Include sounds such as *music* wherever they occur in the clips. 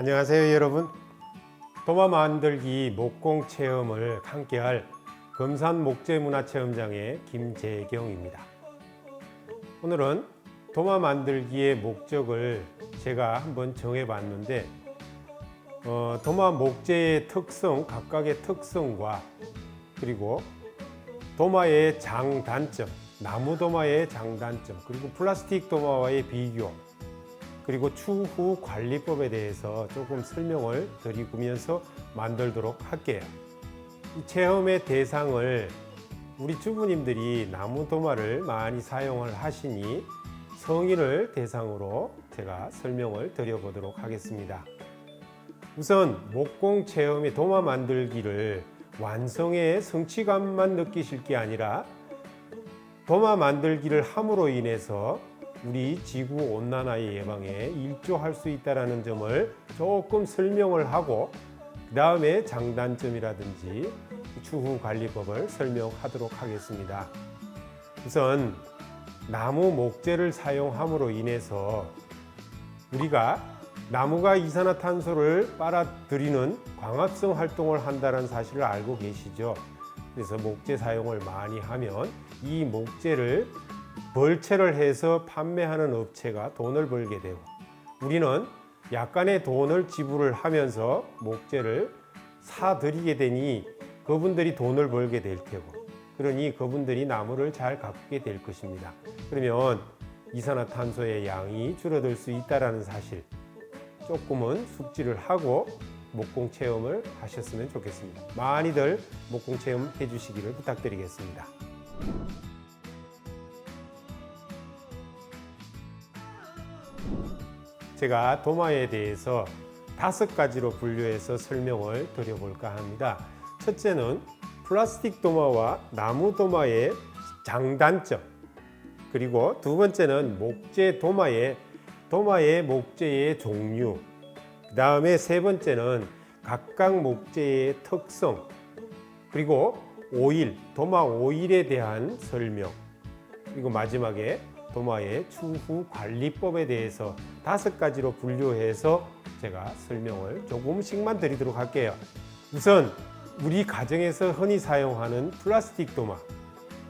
안녕하세요 여러분. 도마 만들기 목공 체험을 함께할 금산 목재문화체험장의 김재경입니다. 오늘은 도마 만들기의 목적을 제가 한번 정해 봤는데 어, 도마 목재의 특성 각각의 특성과 그리고 도마의 장단점 나무 도마의 장단점 그리고 플라스틱 도마와의 비교 그리고 추후 관리법에 대해서 조금 설명을 드리면서 만들도록 할게요. 이 체험의 대상을 우리 주부님들이 나무 도마를 많이 사용을 하시니 성인을 대상으로 제가 설명을 드려보도록 하겠습니다. 우선 목공 체험의 도마 만들기를 완성의 성취감만 느끼실 게 아니라 도마 만들기를 함으로 인해서 우리 지구 온난화의 예방에 일조할 수 있다는 점을 조금 설명을 하고 그 다음에 장단점이라든지 추후 관리법을 설명하도록 하겠습니다. 우선 나무 목재를 사용함으로 인해서 우리가 나무가 이산화탄소를 빨아들이는 광합성 활동을 한다는 사실을 알고 계시죠. 그래서 목재 사용을 많이 하면 이 목재를 벌채를 해서 판매하는 업체가 돈을 벌게 되고 우리는 약간의 돈을 지불을 하면서 목재를 사들이게 되니 그분들이 돈을 벌게 될 테고 그러니 그분들이 나무를 잘 가꾸게 될 것입니다. 그러면 이산화탄소의 양이 줄어들 수 있다는 사실 조금은 숙지를 하고 목공 체험을 하셨으면 좋겠습니다. 많이들 목공 체험 해주시기를 부탁드리겠습니다. 제가 도마에 대해서 다섯 가지로 분류해서 설명을 드려볼까 합니다. 첫째는 플라스틱 도마와 나무 도마의 장단점, 그리고 두 번째는 목재 도마의 도마의 목재의 종류, 그 다음에 세 번째는 각각 목재의 특성, 그리고 오일, 도마 오일에 대한 설명, 그리고 마지막에 도마의 추후 관리법에 대해서 다섯 가지로 분류해서 제가 설명을 조금씩만 드리도록 할게요. 우선 우리 가정에서 흔히 사용하는 플라스틱 도마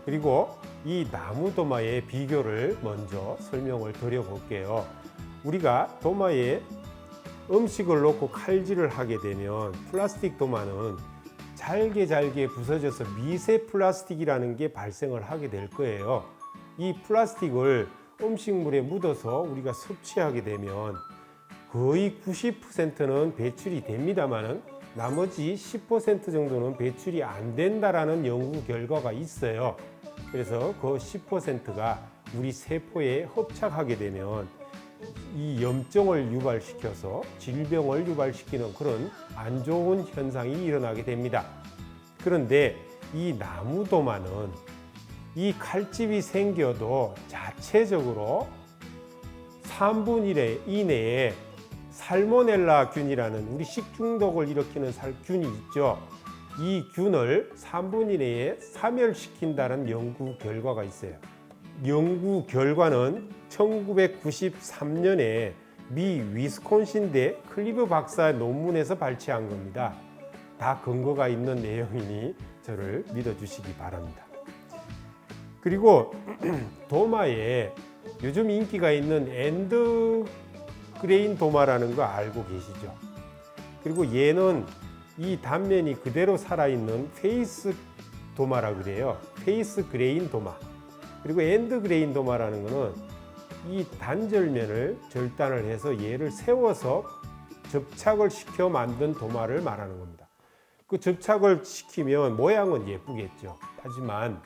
그리고 이 나무 도마의 비교를 먼저 설명을 드려볼게요. 우리가 도마에 음식을 넣고 칼질을 하게 되면 플라스틱 도마는 잘게 잘게 부서져서 미세 플라스틱이라는 게 발생을 하게 될 거예요. 이 플라스틱을 음식물에 묻어서 우리가 섭취하게 되면 거의 90%는 배출이 됩니다만은 나머지 10% 정도는 배출이 안 된다라는 연구 결과가 있어요. 그래서 그 10%가 우리 세포에 흡착하게 되면 이 염증을 유발시켜서 질병을 유발시키는 그런 안 좋은 현상이 일어나게 됩니다. 그런데 이 나무 도마는 이 칼집이 생겨도 자체적으로 3분 1회 이내에 살모넬라 균이라는 우리 식중독을 일으키는 살균이 있죠. 이 균을 3분 이내에 사멸시킨다는 연구 결과가 있어요. 연구 결과는 1993년에 미 위스콘신대 클리브 박사 논문에서 발췌한 겁니다. 다 근거가 있는 내용이니 저를 믿어주시기 바랍니다. 그리고 *clears throat* 도마에 요즘 인기가 있는 엔드 그레인 도마라는 거 알고 계시죠? 그리고 얘는 이 단면이 그대로 살아있는 페이스 도마라 그래요. 페이스 그레인 도마. 그리고 엔드 그레인 도마라는 거는 이 단절면을 절단을 해서 얘를 세워서 접착을 시켜 만든 도마를 말하는 겁니다. 그 접착을 시키면 모양은 예쁘겠죠. 하지만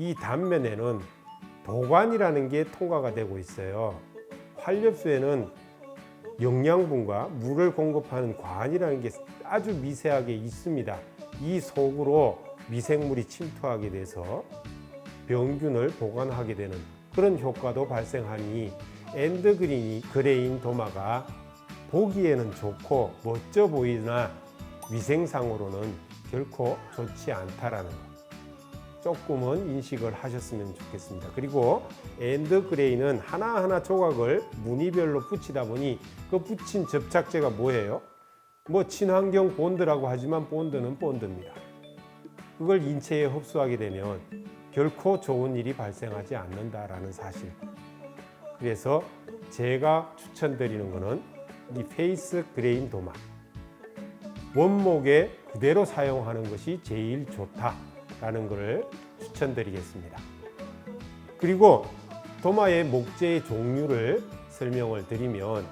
이 단면에는 도관이라는 게 통과가 되고 있어요. 활엽수에는 영양분과 물을 공급하는 관이라는 게 아주 미세하게 있습니다. 이 속으로 미생물이 침투하게 돼서 병균을 보관하게 되는 그런 효과도 발생하니 엔드그린이 그레인 도마가 보기에는 좋고 멋져 보이나 위생상으로는 결코 좋지 않다라는 것. 조금은 인식을 하셨으면 좋겠습니다. 그리고 엔드 그레이는 하나하나 조각을 무늬별로 붙이다 보니 그 붙인 접착제가 뭐예요? 뭐 친환경 본드라고 하지만 본드는 본드입니다. 그걸 인체에 흡수하게 되면 결코 좋은 일이 발생하지 않는다라는 사실. 그래서 제가 추천드리는 것은 이 페이스 그레인 도마. 원목에 그대로 사용하는 것이 제일 좋다 라는 것을 추천드리겠습니다. 그리고 도마의 목재의 종류를 설명을 드리면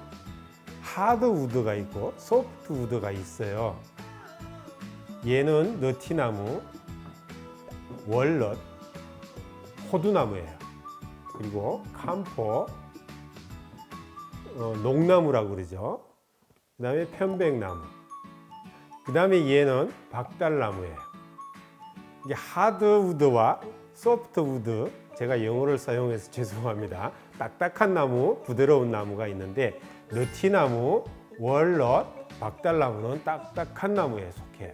하드우드가 있고 소프트우드가 있어요. 얘는 너티나무, 월넛, 호두나무예요. 그리고 캄포, 어, 농나무라고 그러죠. 그 다음에 편백나무. 그 다음에 얘는 박달나무예요. 이게 하드우드와 소프트우드, 제가 영어를 사용해서 *laughs* 죄송합니다. 딱딱한 나무, 부드러운 나무가 있는데 너티나무, 월넛, 박달나무는 딱딱한 나무에 속해요.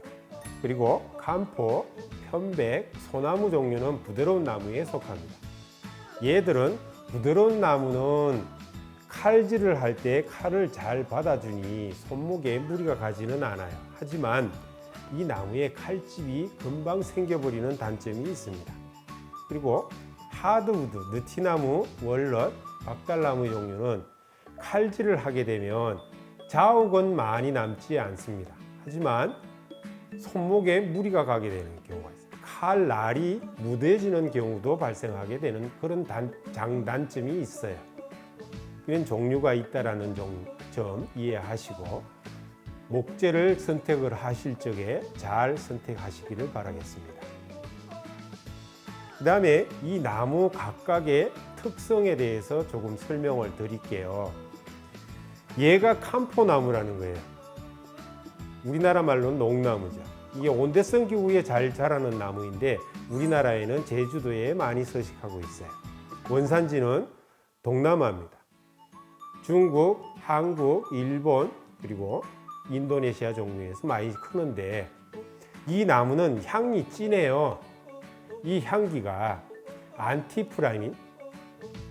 그리고 캄포, 편백, 소나무 종류는 부드러운 나무에 속합니다. 얘들은 부드러운 나무는 칼질을 할 때 칼을 잘 받아주니 손목에 무리가 가지는 않아요. 하지만 이 나무에 칼집이 금방 생겨버리는 단점이 있습니다. 그리고 하드우드, 느티나무, 월넛, 박달나무 종류는 칼질을 하게 되면 자욱은 많이 남지 않습니다. 하지만 손목에 무리가 가게 되는 경우가 있어요. 칼날이 무뎌지는 경우도 발생하게 되는 그런 단, 장단점이 있어요. 그런 종류가 있다라는 점, 점 이해하시고 목재를 선택을 하실 적에 잘 선택하시기를 바라겠습니다. 그 다음에 이 나무 각각의 특성에 대해서 조금 설명을 드릴게요. 얘가 캄포나무라는 거예요. 우리나라 말로는 농나무죠. 이게 온대성 기후에 잘 자라는 나무인데 우리나라에는 제주도에 많이 서식하고 있어요. 원산지는 동남아입니다. 중국, 한국, 일본 그리고 인도네시아 종류에서 많이 크는데 이 나무는 향이 진해요. 이 향기가 안티프라민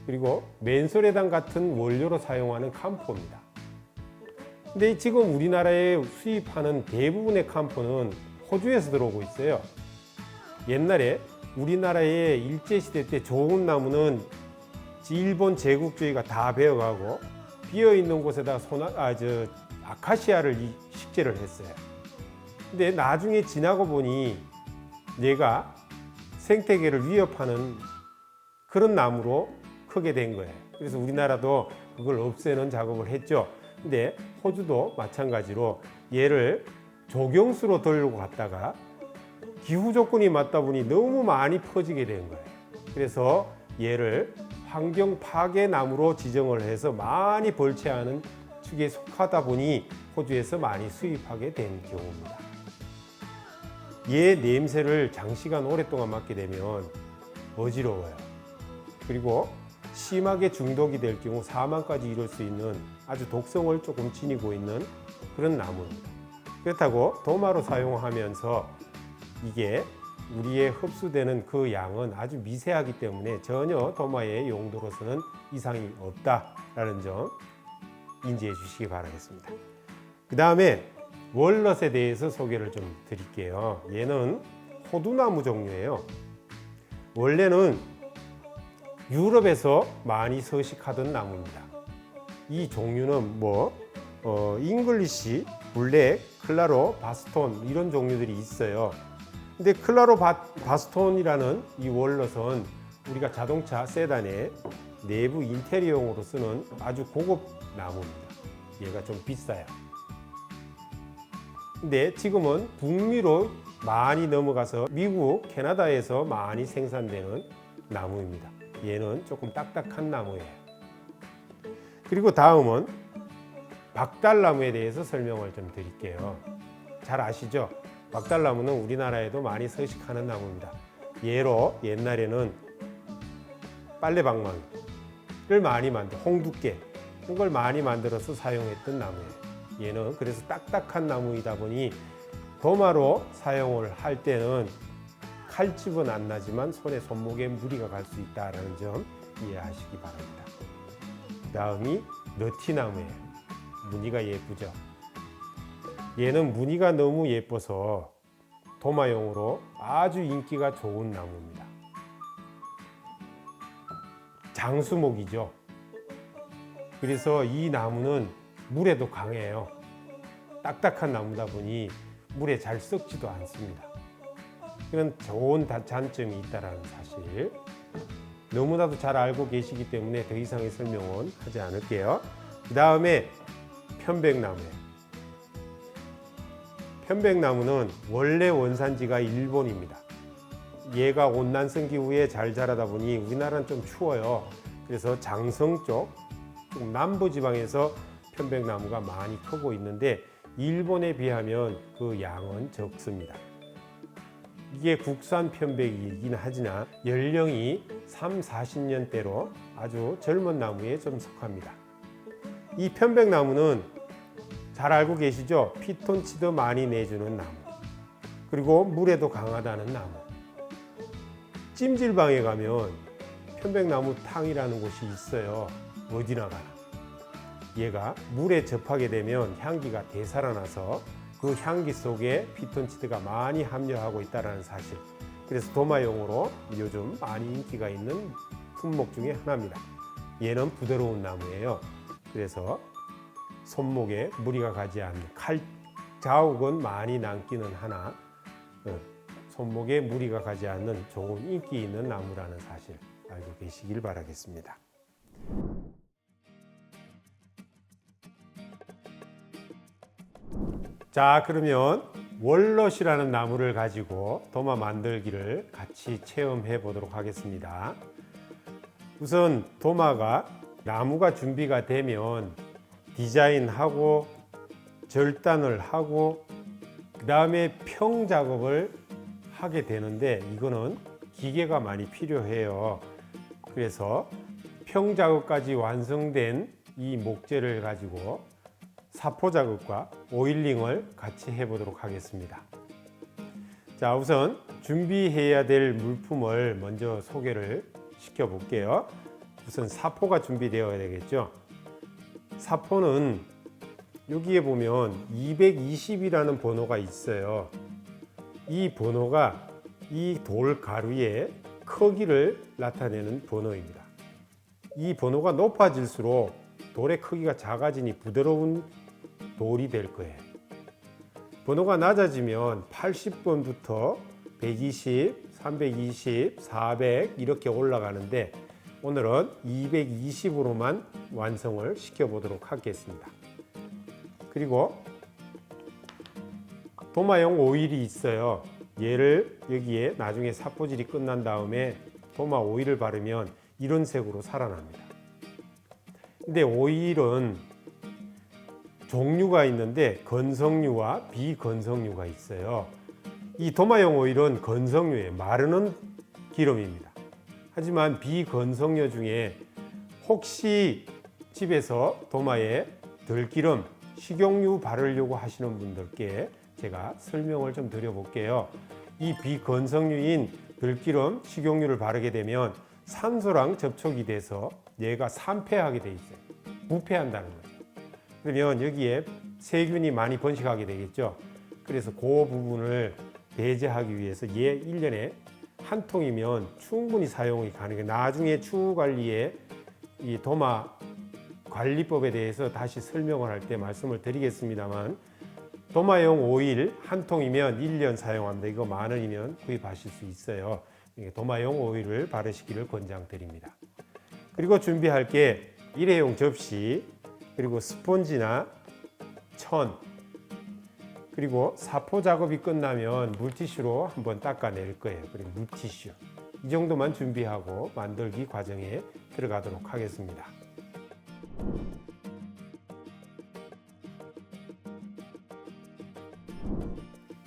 그리고 맨소레당 같은 원료로 사용하는 캄포입니다. 근데 지금 우리나라에 수입하는 대부분의 캄포는 호주에서 들어오고 있어요. 옛날에 우리나라의 일제시대 때 좋은 나무는 일본 제국주의가 다 베어가고 비어 있는 곳에다 소나 아 저 아카시아를 이- 식재를 했어요. 근데 나중에 지나고 보니 얘가 생태계를 위협하는 그런 나무로 크게 된 거예요. 그래서 우리나라도 그걸 없애는 작업을 했죠. 근데 호주도 마찬가지로 얘를 조경수로 들고 갔다가 기후 조건이 맞다 보니 너무 많이 퍼지게 된 거예요. 그래서 얘를 환경 파괴 나무로 지정을 해서 많이 벌채하는 축에 속하다 보니 호주에서 많이 수입하게 된 경우입니다. 얘 냄새를 장시간 오랫동안 맡게 되면 어지러워요. 그리고 심하게 중독이 될 경우 사망까지 이룰 수 있는 아주 독성을 조금 지니고 있는 그런 나무입니다. 그렇다고 도마로 사용하면서 이게 우리의 흡수되는 그 양은 아주 미세하기 때문에 전혀 도마의 용도로서는 이상이 없다라는 점 인지해 주시기 바라겠습니다. 그 다음에 월넛에 대해서 소개를 좀 드릴게요. 얘는 호두나무 종류예요. 원래는 유럽에서 많이 서식하던 나무입니다. 이 종류는 뭐 어, 잉글리시, 블랙, 클라로, 바스톤 이런 종류들이 있어요. 근데 클라로 바, 바스톤이라는 이 월넛은 우리가 자동차 세단의 내부 인테리어용으로 쓰는 아주 고급 나무입니다. 얘가 좀 비싸요. 근데 지금은 북미로 많이 넘어가서 미국, 캐나다에서 많이 생산되는 나무입니다. 얘는 조금 딱딱한 나무예요. 그리고 다음은 박달나무에 대해서 설명을 좀 드릴게요. 잘 아시죠? 박달나무는 우리나라에도 많이 서식하는 나무입니다. 예로 옛날에는 빨래방망이 를 많이 만들, 홍두깨 이걸 많이 만들어서 사용했던 나무예요. 얘는 그래서 딱딱한 나무이다 보니 도마로 사용을 할 때는 칼집은 안 나지만 손에 손목에 무리가 갈 수 있다라는 점 이해하시기 바랍니다. 다음이 너티나무예요. 무늬가 예쁘죠. 얘는 무늬가 너무 예뻐서 도마용으로 아주 인기가 좋은 나무입니다. 장수목이죠. 그래서 이 나무는 물에도 강해요. 딱딱한 나무다 보니 물에 잘 썩지도 않습니다. 이런 좋은 다- 장점이 있다라는 사실 너무나도 잘 알고 계시기 때문에 더 이상의 설명은 하지 않을게요. 그 다음에 편백나무예요. 편백나무는 원래 원산지가 일본입니다. 얘가 온난성 기후에 잘 자라다 보니 우리나라는 좀 추워요. 그래서 장성 쪽, 좀 남부 지방에서 편백나무가 많이 크고 있는데 일본에 비하면 그 양은 적습니다. 이게 국산 편백이긴 하지만 연령이 3, 40년대로 아주 젊은 나무에 좀 속합니다. 이 편백나무는 잘 알고 계시죠? 피톤치드 많이 내주는 나무. 그리고 물에도 강하다는 나무. 찜질방에 가면 편백나무 탕이라는 곳이 있어요. 어디나 가나. 얘가 물에 접하게 되면 향기가 되살아나서 그 향기 속에 피톤치드가 많이 함유하고 있다는 사실. 그래서 도마용으로 요즘 많이 인기가 있는 품목 중에 하나입니다. 얘는 부드러운 나무예요. 그래서 손목에 무리가 가지 않는 칼 자욱은 많이 남기는 하나 어, 손목에 무리가 가지 않는 좋은 인기 있는 나무라는 사실 알고 계시길 바라겠습니다. 자 그러면 월넛이라는 나무를 가지고 도마 만들기를 같이 체험해 보도록 하겠습니다. 우선 도마가 나무가 준비가 되면 디자인하고 절단을 하고 그 다음에 평 작업을 하게 되는데 이거는 기계가 많이 필요해요. 그래서 평 작업까지 완성된 이 목재를 가지고 사포 작업과 오일링을 같이 해보도록 하겠습니다. 자, 우선 준비해야 될 물품을 먼저 소개를 시켜 볼게요. 우선 사포가 준비되어야 되겠죠. 사포는 여기에 보면 220이라는 번호가 있어요. 이 번호가 이 돌 가루의 크기를 나타내는 번호입니다. 이 번호가 높아질수록 돌의 크기가 작아지니 부드러운 돌이 될 거예요. 번호가 낮아지면 80번부터 120, 320, 400 이렇게 올라가는데 오늘은 220으로만 완성을 시켜 보도록 하겠습니다. 그리고 도마용 오일이 있어요. 얘를 여기에 나중에 사포질이 끝난 다음에 도마 오일을 바르면 이런 색으로 살아납니다. 근데 오일은 종류가 있는데 건성류와 비건성류가 있어요. 이 도마용 오일은 건성류에 마르는 기름입니다. 하지만 비건성류 중에 혹시 집에서 도마에 들기름, 식용유 바르려고 하시는 분들께 제가 설명을 좀 드려볼게요. 이 비건성류인 들기름, 식용유를 바르게 되면 산소랑 접촉이 돼서 얘가 산패하게 돼 있어요. 부패한다는 거죠. 그러면 여기에 세균이 많이 번식하게 되겠죠. 그래서 그 부분을 배제하기 위해서 얘 1년에 한 통이면 충분히 사용이 가능해요. 나중에 추후 관리에 이 도마 관리법에 대해서 다시 설명을 할 때 말씀을 드리겠습니다만 도마용 오일 한 통이면 1년 사용합니다. 이거 만 원이면 구입하실 수 있어요. 도마용 오일을 바르시기를 권장드립니다. 그리고 준비할 게 일회용 접시, 그리고 스폰지나 천, 그리고 사포 작업이 끝나면 물티슈로 한번 닦아낼 거예요. 그리고 물티슈. 이 정도만 준비하고 만들기 과정에 들어가도록 하겠습니다.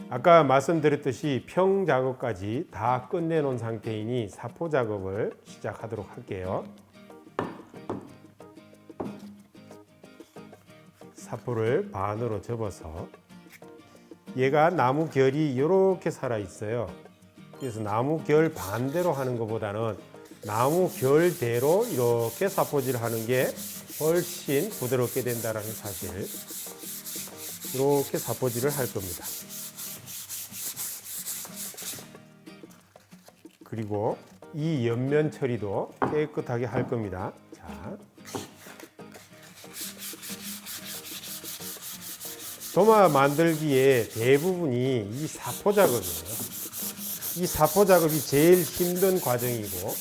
아까 말씀드렸듯이 평 작업까지 다 끝내놓은 상태이니 사포 작업을 시작하도록 할게요. 사포를 반으로 접어서 얘가 나무 결이 이렇게 살아 있어요. 그래서 나무 결 반대로 하는 것보다는 나무 결대로 이렇게 사포질을 하는 게 훨씬 부드럽게 된다라는 사실. 이렇게 사포질을 할 겁니다. 그리고 이 옆면 처리도 깨끗하게 할 겁니다. 자. 도마 만들기에 대부분이 이 사포 작업이에요. 이 사포 작업이 제일 힘든 과정이고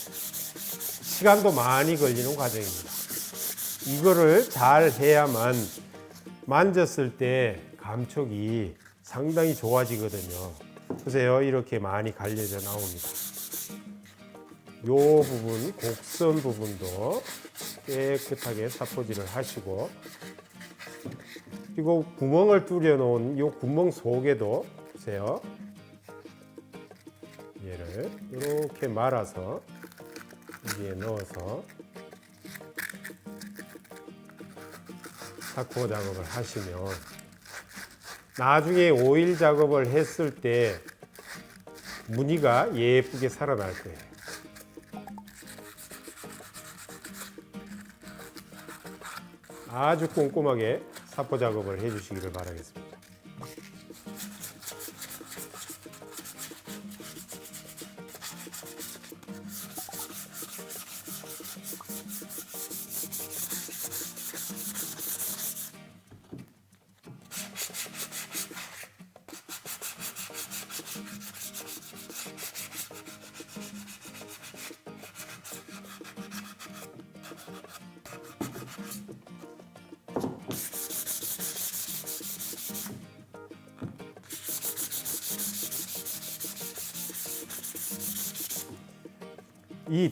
시간도 많이 걸리는 과정입니다. 이거를 잘 해야만 만졌을 때 감촉이 상당히 좋아지거든요. 보세요. 이렇게 많이 갈려져 나옵니다. 요 부분, 곡선 부분도 깨끗하게 사포질을 하시고 그리고 구멍을 뚫려 놓은 이 구멍 속에도 보세요. 얘를 이렇게 말아서 여기에 넣어서 사코 작업을 하시면 나중에 오일 작업을 했을 때 무늬가 예쁘게 살아날 거예요. 아주 꼼꼼하게 사포 작업을 해주시기를 바라겠습니다.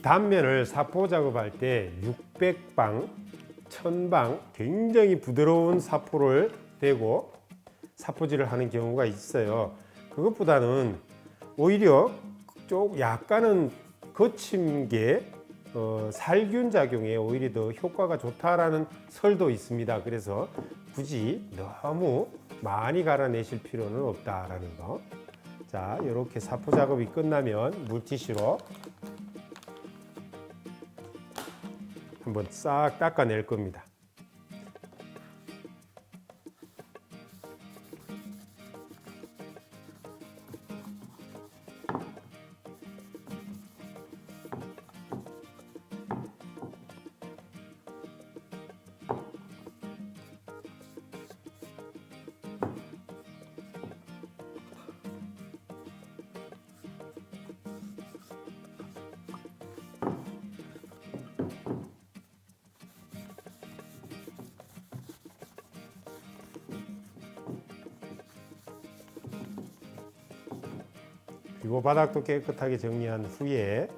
단면을 사포 작업할 때 600방, 1000방 굉장히 부드러운 사포를 대고 사포질을 하는 경우가 있어요. 그것보다는 오히려 쪽 약간은 거친 게 어, 살균 작용에 오히려 더 효과가 좋다라는 설도 있습니다. 그래서 굳이 너무 많이 갈아내실 필요는 없다라는 거. 자, 이렇게 사포 작업이 끝나면 물티슈로 한번 싹 닦아낼 겁니다. 그리고 바닥도 깨끗하게 정리한 후에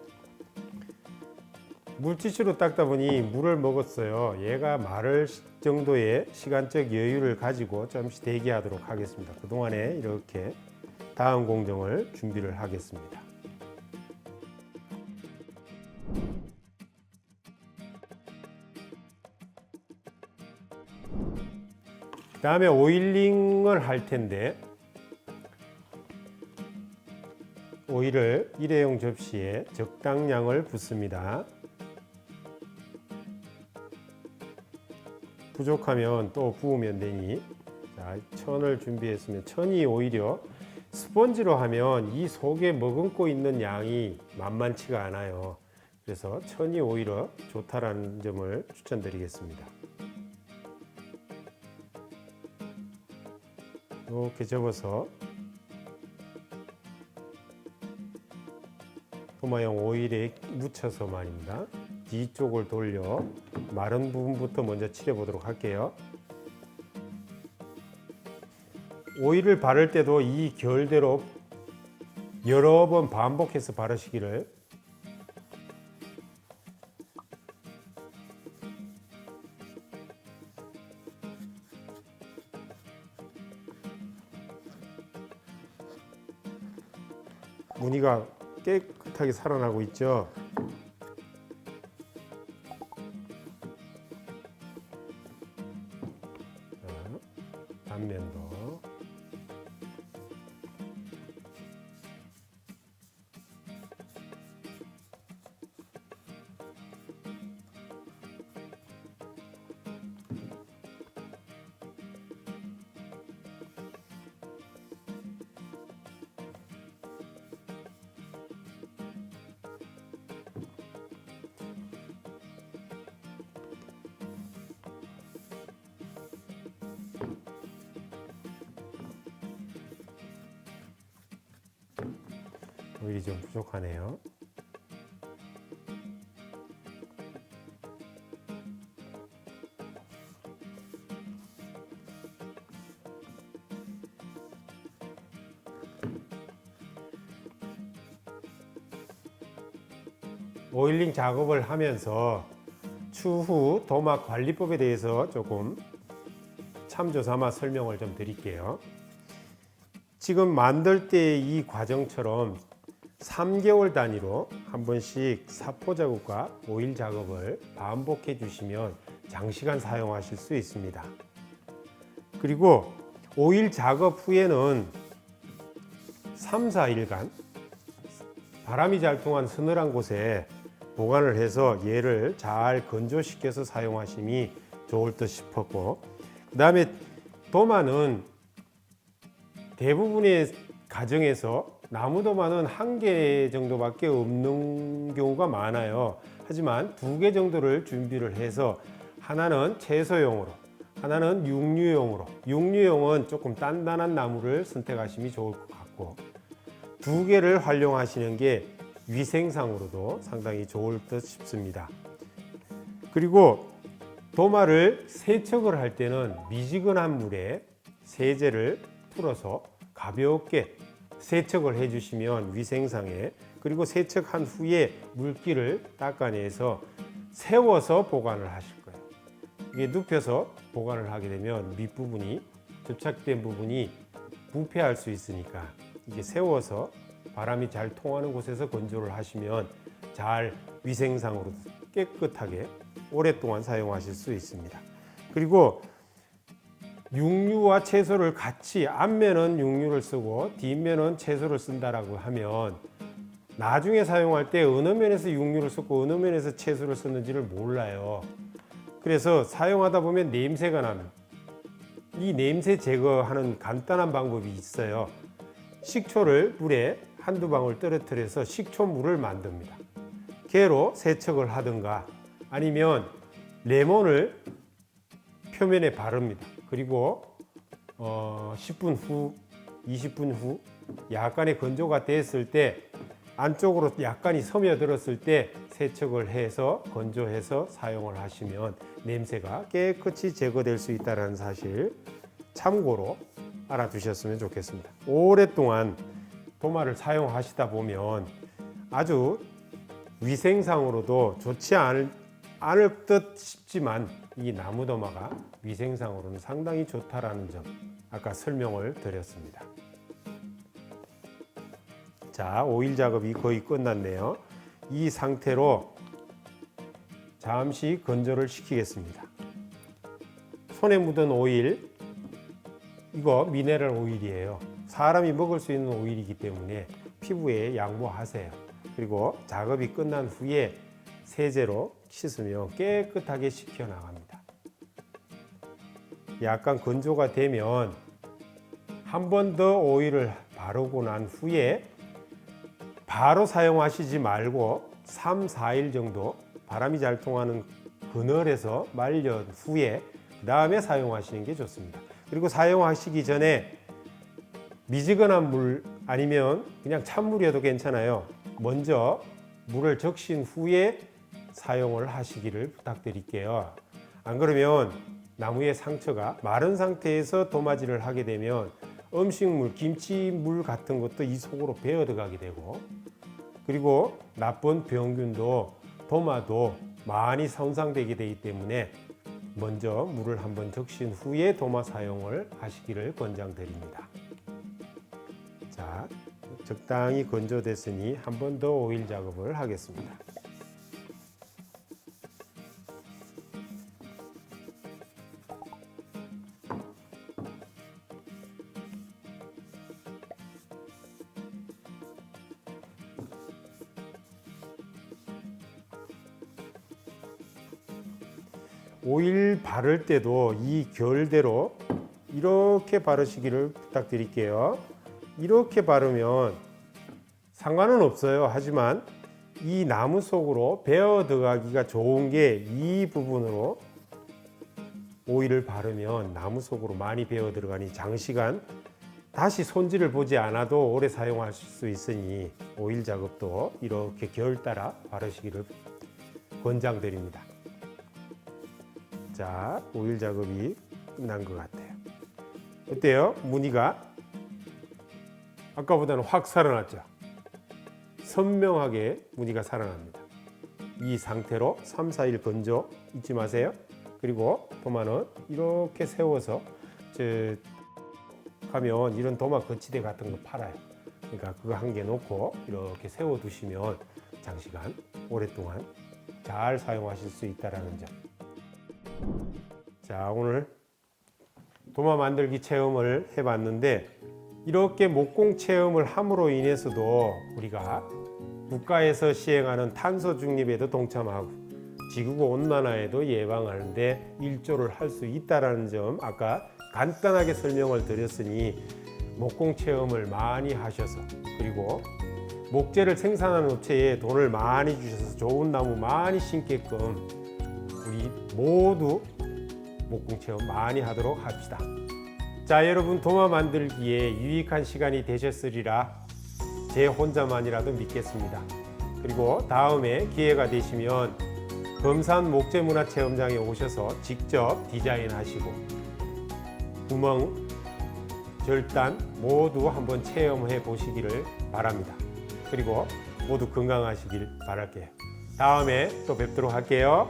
물티슈로 닦다 보니 물을 먹었어요. 얘가 마를 시- 정도의 시간적 여유를 가지고 잠시 대기하도록 하겠습니다. 그동안에 이렇게 다음 공정을 준비를 하겠습니다. 다음에 오일링을 할 텐데 오일을 일회용 접시에 적당량을 붓습니다. 부족하면 또 부으면 되니 자, 천을 준비했으면 천이 오히려 스펀지로 하면 이 속에 머금고 있는 양이 만만치가 않아요. 그래서 천이 오히려 좋다라는 점을 추천드리겠습니다. 이렇게 접어서 토마용 오일에 묻혀서 말입니다. 뒤쪽을 돌려 마른 부분부터 먼저 칠해 보도록 할게요. 오일을 바를 때도 이 결대로 여러 번 반복해서 바르시기를 무늬가 깨끗하게 살아나고 있죠. 좀 부족하네요. 오일링 작업을 하면서 추후 도막 관리법에 대해서 조금 참조 삼아 설명을 좀 드릴게요. 지금 만들 때 이 과정처럼 3개월 단위로 한 번씩 사포 작업과 오일 작업을 반복해 주시면 장시간 사용하실 수 있습니다. 그리고 오일 작업 후에는 3, 4일간 바람이 잘 통한 서늘한 곳에 보관을 해서 얘를 잘 건조시켜서 사용하심이 좋을 듯 싶었고 그 다음에 도마는 대부분의 가정에서 나무 도마는 한개 정도밖에 없는 경우가 많아요. 하지만 두 개 정도를 준비를 해서 하나는 채소용으로 하나는 육류용으로 육류용은 조금 단단한 나무를 선택하시면 좋을 것 같고 두 개를 활용하시는 게 위생상으로도 상당히 좋을 듯 싶습니다. 그리고 도마를 세척을 할 때는 미지근한 물에 세제를 풀어서 가볍게 세척을 해주시면 위생상에 그리고 세척한 후에 물기를 닦아내서 세워서 보관을 하실 거예요. 이게 눕혀서 보관을 하게 되면 밑부분이 접착된 부분이 부패할 수 있으니까 이게 세워서 바람이 잘 통하는 곳에서 건조를 하시면 잘 위생상으로 깨끗하게 오랫동안 사용하실 수 있습니다. 그리고 육류와 채소를 같이 앞면은 육류를 쓰고 뒷면은 채소를 쓴다라고 하면 나중에 사용할 때 어느 면에서 육류를 썼고 어느 면에서 채소를 썼는지를 몰라요. 그래서 사용하다 보면 냄새가 나는 이 냄새 제거하는 간단한 방법이 있어요. 식초를 물에 한두 방울 떨어뜨려서 식초물을 만듭니다. 개로 세척을 하든가 아니면 레몬을 표면에 바릅니다. 그리고 어, 10분 후, 20분 후 약간의 건조가 됐을 때 안쪽으로 약간이 스며들었을 때 세척을 해서 건조해서 사용을 하시면 냄새가 깨끗이 제거될 수 있다는 사실 참고로 알아두셨으면 좋겠습니다. 오랫동안 도마를 사용하시다 보면 아주 위생상으로도 좋지 않을, 않을 듯 싶지만 이 나무 도마가 위생상으로는 상당히 좋다라는 점 아까 설명을 드렸습니다. 자, 오일 작업이 거의 끝났네요. 이 상태로 잠시 건조를 시키겠습니다. 손에 묻은 오일 이거 미네랄 오일이에요. 사람이 먹을 수 있는 오일이기 때문에 피부에 양보하세요. 그리고 작업이 끝난 후에 세제로 씻으면 깨끗하게 씻겨 나갑니다. 약간 건조가 되면 한 번 더 오일을 바르고 난 후에 바로 사용하시지 말고 3, 4일 정도 바람이 잘 통하는 그늘에서 말려 후에 그 다음에 사용하시는 게 좋습니다. 그리고 사용하시기 전에 미지근한 물 아니면 그냥 찬물이어도 괜찮아요. 먼저 물을 적신 후에 사용을 하시기를 부탁드릴게요. 안 그러면 나무의 상처가 마른 상태에서 도마질을 하게 되면 음식물, 김치물 같은 것도 이 속으로 배어 들어가게 되고 그리고 나쁜 병균도 도마도 많이 손상되게 되기 때문에 먼저 물을 한번 적신 후에 도마 사용을 하시기를 권장드립니다. 자, 적당히 건조됐으니 한 번 더 오일 작업을 하겠습니다. 오일 바를 때도 이 결대로 이렇게 바르시기를 부탁드릴게요. 이렇게 바르면 상관은 없어요. 하지만 이 나무 속으로 베어 들어가기가 좋은 게 이 부분으로 오일을 바르면 나무 속으로 많이 베어 들어가니 장시간 다시 손질을 보지 않아도 오래 사용하실 수 있으니 오일 작업도 이렇게 겨울 따라 바르시기를 권장드립니다. 자, 오일 작업이 끝난 것 같아요. 어때요? 무늬가 아까보다는 확 살아났죠. 선명하게 무늬가 살아납니다. 이 상태로 3, 4일 건조 잊지 마세요. 그리고 도마는 이렇게 세워서 저 가면 이런 도마 거치대 같은 거 팔아요. 그러니까 그거 한 개 놓고 이렇게 세워 두시면 장시간 오랫동안 잘 사용하실 수 있다라는 점. 자, 오늘 도마 만들기 체험을 해봤는데 이렇게 목공 체험을 함으로 인해서도 우리가 국가에서 시행하는 탄소 중립에도 동참하고 지구 온난화에도 예방하는데 일조를 할 수 있다라는 점 아까 간단하게 설명을 드렸으니 목공 체험을 많이 하셔서 그리고 목재를 생산하는 업체에 돈을 많이 주셔서 좋은 나무 많이 심게끔 우리 모두 목공 체험 많이 하도록 합시다. 자, 여러분 도마 만들기에 유익한 시간이 되셨으리라 제 혼자만이라도 믿겠습니다. 그리고 다음에 기회가 되시면 금산 목재 문화 체험장에 오셔서 직접 디자인하시고 구멍, 절단 모두 한번 체험해 보시기를 바랍니다. 그리고 모두 건강하시길 바랄게요. 다음에 또 뵙도록 할게요.